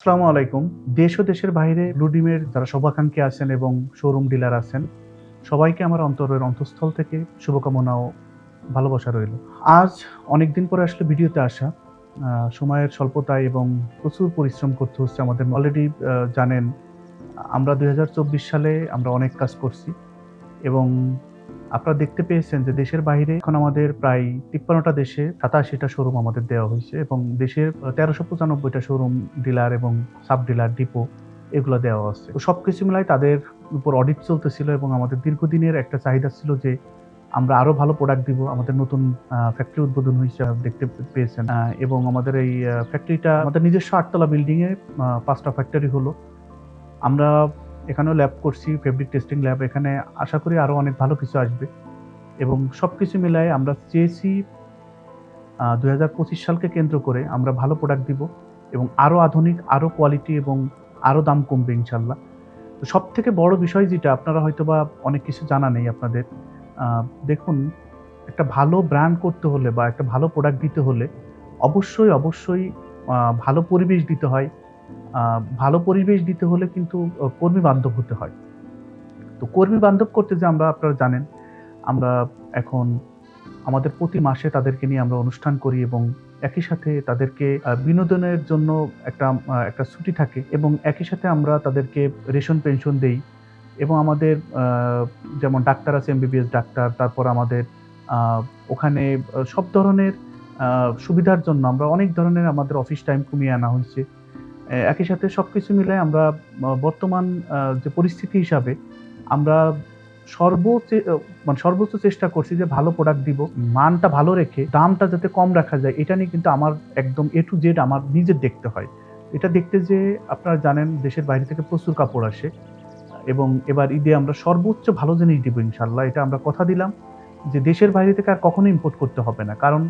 আসসালামু আলাইকুম। দেশ ও দেশের বাইরে ব্লুডিমের যারা শোভাকাঙ্ক্ষী আছেন এবং শোরুম ডিলার আছেন, সবাইকে আমার অন্তরের অন্তঃস্থল থেকে শুভকামনা ও ভালোবাসা রইল। আজ অনেক দিন পরে আসলে ভিডিওতে আসা। সময়ের স্বল্পতায় এবং প্রচুর পরিশ্রম করতে হচ্ছে আমাদের। অলরেডি জানেন, আমরা দু হাজার চব্বিশ সালে আমরা অনেক কাজ করছি এবং আপনারা দেখতে পেয়েছেন যে দেশের বাইরে এখন আমাদের প্রায় তিপ্পান্নটা দেশে সাতাশিটা শোরুম আমাদের দেওয়া হয়েছে এবং দেশের তেরোশো পঁচানব্বইটা শোরুম ডিলার এবং সাব ডিলার ডিপো এগুলো দেওয়া আছে। সব কিছু মিলাই তাদের উপর অডিট চলতেছিল এবং আমাদের দীর্ঘদিনের একটা চাহিদা ছিল যে আমরা আরও ভালো প্রোডাক্ট দিব, আমাদের নতুন ফ্যাক্টরি উদ্বোধন হয়েছে দেখতে পেয়েছেন। এবং আমাদের এই ফ্যাক্টরিটা আমাদের নিজস্ব আটতলা বিল্ডিংয়ে পাঁচটা ফ্যাক্টরি হলো। আমরা এখানেও ল্যাব করছি ফেব্রিক টেস্টিং ল্যাব এখানে আশা করি আরও অনেক ভালো কিছু আসবে। এবং সব কিছু মিলায় আমরা চেয়েছি দু হাজার পঁচিশ সালকে কেন্দ্র করে আমরা ভালো প্রোডাক্ট দিব এবং আরও আধুনিক আরও কোয়ালিটি এবং আরও দাম কমবে ইনশাল্লাহ। তো সব থেকে বড় বিষয় যেটা, আপনারা হয়তো বা অনেক কিছু জানা নেই আপনাদের দেখুন, একটা ভালো ব্র্যান্ড করতে হলে বা একটা ভালো প্রোডাক্ট দিতে হলে অবশ্যই অবশ্যই ভালো পরিবেশ দিতে হয়। ভালো পরিবেশ দিতে হলে কিন্তু কর্মী বান্ধব হতে হয়। তো কর্মী বান্ধব করতে যে আমরা, আপনারা জানেন, আমরা এখন আমাদের প্রতি মাসে তাদেরকে নিয়ে আমরা অনুষ্ঠান করি এবং একই সাথে তাদেরকে বিনোদনের জন্য একটা একটা ছুটি থাকে এবং একই সাথে আমরা তাদেরকে রেশন পেনশন দেই এবং আমাদের যেমন ডাক্তার আছে, এমবিবিএস ডাক্তার, তারপর আমাদের ওখানে সব ধরনের সুবিধার জন্য আমরা অনেক ধরনের আমাদের অফিস টাইম কমিয়ে আনা হয়েছে একই সাথে সব কিছু মিলে আমরা বর্তমান যে পরিস্থিতি হিসাবে আমরা সর্বোচ্চ মানে সর্বোচ্চ চেষ্টা করছি যে ভালো প্রোডাক্ট দিব, মানটা ভালো রেখে দামটা যাতে কম রাখা যায়, এটা নিয়ে কিন্তু আমার একদম এ টু জেড আমার নিজের দেখতে হয়। এটা দেখতে যে আপনারা জানেন দেশের বাইরে থেকে প্রচুর কাপড় আসে, এবং এবার ঈদে আমরা সর্বোচ্চ ভালো জিনিস দিব ইনশাল্লাহ এটা আমরা কথা দিলাম যে দেশের বাইরে থেকে আর কখনো ইম্পোর্ট করতে হবে না। কারণ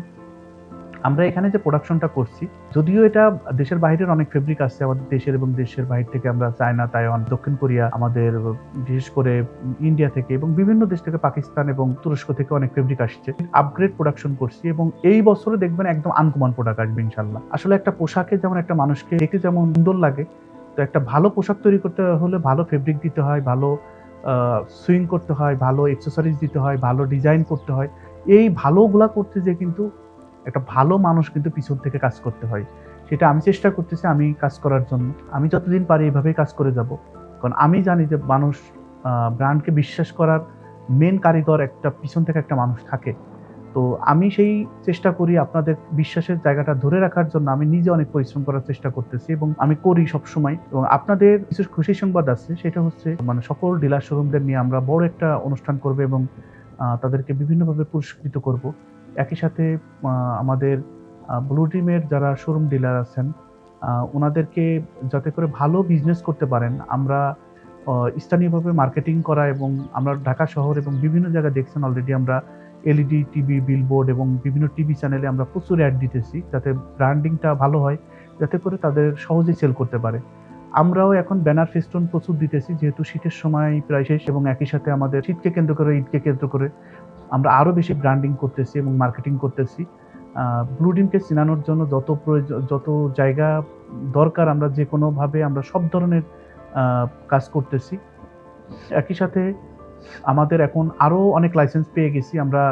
আমরা এখানে যে প্রোডাকশনটা করছি, যদিও এটা দেশের বাইরের অনেক ফেব্রিক আসছে আমাদের দেশের এবং দেশের বাইরে থেকে আমরা চায়না, তাইওয়ান, দক্ষিণ কোরিয়া, আমাদের বিশেষ করে ইন্ডিয়া থেকে এবং বিভিন্ন দেশ থেকে পাকিস্তান এবং তুরস্ক থেকে অনেক ফেব্রিক আসছে। আপগ্রেড প্রোডাকশন করছি এবং এই বছরে দেখবেন একদম আনকমন প্রোডাক্ট আসবে ইনশাল্লাহ আসলে একটা পোশাকে যেমন একটা মানুষকে দেখতে যেমন সুন্দর লাগে, তো একটা ভালো পোশাক তৈরি করতে হলে ভালো ফেব্রিক দিতে হয়, ভালো সুইং করতে হয়, ভালো এক্সেসরিজ দিতে হয়, ভালো ডিজাইন করতে হয়। এই ভালোগুলা করতে যে কিন্তু একটা ভালো মানুষ কিন্তু পিছন থেকে কাজ করতে হয়। সেটা আমি চেষ্টা করতেছি আমি কাজ করার জন্য। আমি যতদিন পারি এইভাবেই কাজ করে যাব। কারণ আমি জানি যে মানুষ ব্র্যান্ডকে বিশ্বাস করার মেন কারিগর একটা পিছন থেকে একটা মানুষ থাকে। তো আমি সেই চেষ্টা করি আপনাদের বিশ্বাসের জায়গাটা ধরে রাখার জন্য আমি নিজে অনেক পরিশ্রম করার চেষ্টা করতেছি এবং আমি করি সব সময় এবং আপনাদের কিছু খুশি সংবাদ আছে, সেটা হচ্ছে মানে সকল ডিলার শোরুমদের নিয়ে আমরা বড় একটা অনুষ্ঠান করব এবং তাদেরকে বিভিন্নভাবে পুরস্কৃত করব। একই সাথে আমাদের ব্লু ড্রিমের যারা শোরুম ডিলার আছেন ওনাদেরকে যাতে করে ভালো বিজনেস করতে পারেন, আমরা স্থানীয়ভাবে মার্কেটিং করা এবং আমরা ঢাকা শহর এবং বিভিন্ন জায়গায় দেখছেন অলরেডি আমরা এলইডি টিভি বিলবোর্ড এবং বিভিন্ন টিভি চ্যানেলে আমরা প্রচুর অ্যাড দিতেছি, যাতে ব্র্যান্ডিংটা ভালো হয়, যাতে করে তাদের সহজেই সেল করতে পারে। আমরাও এখন ব্যানার ফেস্টুন প্রচুর দিতেছি, যেহেতু শীতের সময় প্রায় শেষ এবং একই সাথে আমাদের শীতকে কেন্দ্র করে, ঈদকে কেন্দ্র করে আমরা আরও বেশি ব্র্যান্ডিং করতেছি এবং মার্কেটিং করতেছি। ব্লু ডিমকে চেনানোর জন্য যত প্রয়োজন যত জায়গা দরকার আমরা যে কোনোভাবে আমরা সব ধরনের কাজ করতেছি। একই সাথে আমাদের এখন আরও অনেক লাইসেন্স পেয়ে গেছি। আমরা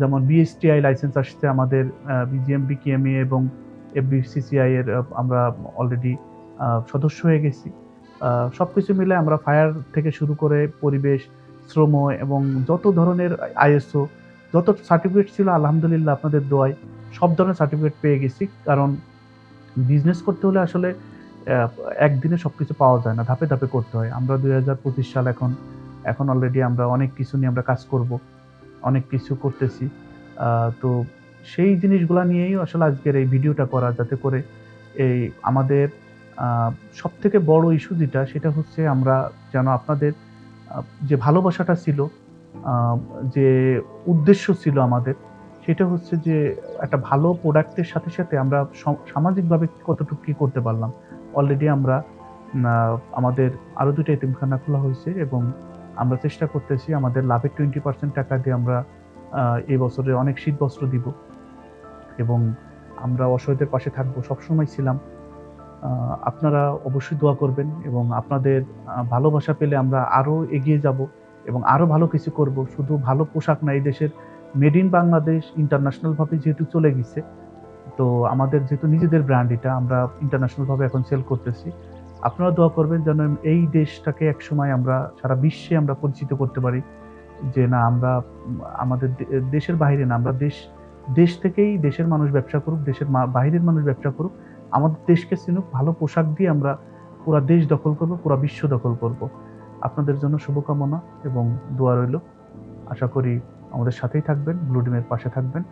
যেমন বিএসটিআই লাইসেন্স আসছে আমাদের বিজিএম বিকেএমএ এবং এফবিসিসিআই এর আমরা অলরেডি সদস্য হয়ে গেছি। সব কিছু মিলে আমরা ফায়ার থেকে শুরু করে পরিবেশ শ্রম এবং যত ধরনের আইএসও, যত সার্টিফিকেট ছিল, আলহামদুলিল্লাহ আপনাদের দোয়ায় সব ধরনের সার্টিফিকেট পেয়ে গেছি। কারণ বিজনেস করতে হলে আসলে একদিনে সব কিছু পাওয়া যায় না, ধাপে ধাপে করতে হয়। আমরা দুই হাজার পঁচিশ সাল এখন এখন অলরেডি আমরা অনেক কিছু নিয়ে আমরা কাজ করব, অনেক কিছু করতেছি। তো সেই জিনিসগুলো নিয়েই আসলে আজকের এই ভিডিওটা করা, যাতে করে এই আমাদের সব থেকে বড় ইস্যু যেটা, সেটা হচ্ছে আমরা যেন আপনাদের যে ভালোবাসাটা ছিল যে উদ্দেশ্য ছিল আমাদের, সেটা হচ্ছে যে একটা ভালো প্রোডাক্টের সাথে সাথে আমরা সামাজিকভাবে কতটুকু কী করতে পারলাম। অলরেডি আমরা আমাদের আরও দুটো এতিমখানা খোলা হয়েছে এবং আমরা চেষ্টা করতেছি আমাদের লাভের টোয়েন্টি পার্সেন্ট টাকা দিয়ে আমরা এই বছরে অনেক শীত বস্ত্র দিব এবং আমরা অসহায়দের পাশে থাকব, সবসময় ছিলাম। আপনারা অবশ্যই দোয়া করবেন এবং আপনাদের ভালোবাসা পেলে আমরা আরও এগিয়ে যাব এবং আরও ভালো কিছু করব। শুধু ভালো পোশাক না, এই দেশের মেড ইন বাংলাদেশ ইন্টারন্যাশনালভাবে যেহেতু চলে গেছে, তো আমাদের যেহেতু নিজেদের ব্র্যান্ড এটা, আমরা ইন্টারন্যাশনালভাবে এখন সেল করতেছি। আপনারা দোয়া করবেন যেন এই দেশটাকে একসময় আমরা, সারা বিশ্বে আমরা পরিচিত করতে পারি, যে না, আমরা, আমাদের দেশের বাইরে না, আমরা দেশ দেশ থেকেই দেশের মানুষ ব্যবসা করুক, দেশের বাইরের মানুষ ব্যবসা করুক আমাদের দেশকে চিনুক, ভালো পোশাক দিয়ে আমরা পুরা দেশ দখল করব, পুরা বিশ্ব দখল করব। আপনাদের জন্য শুভকামনা এবং দোয়া রইল। আশা করি আমাদের সাথেই থাকবেন ব্লুডিমের পাশে থাকবেন।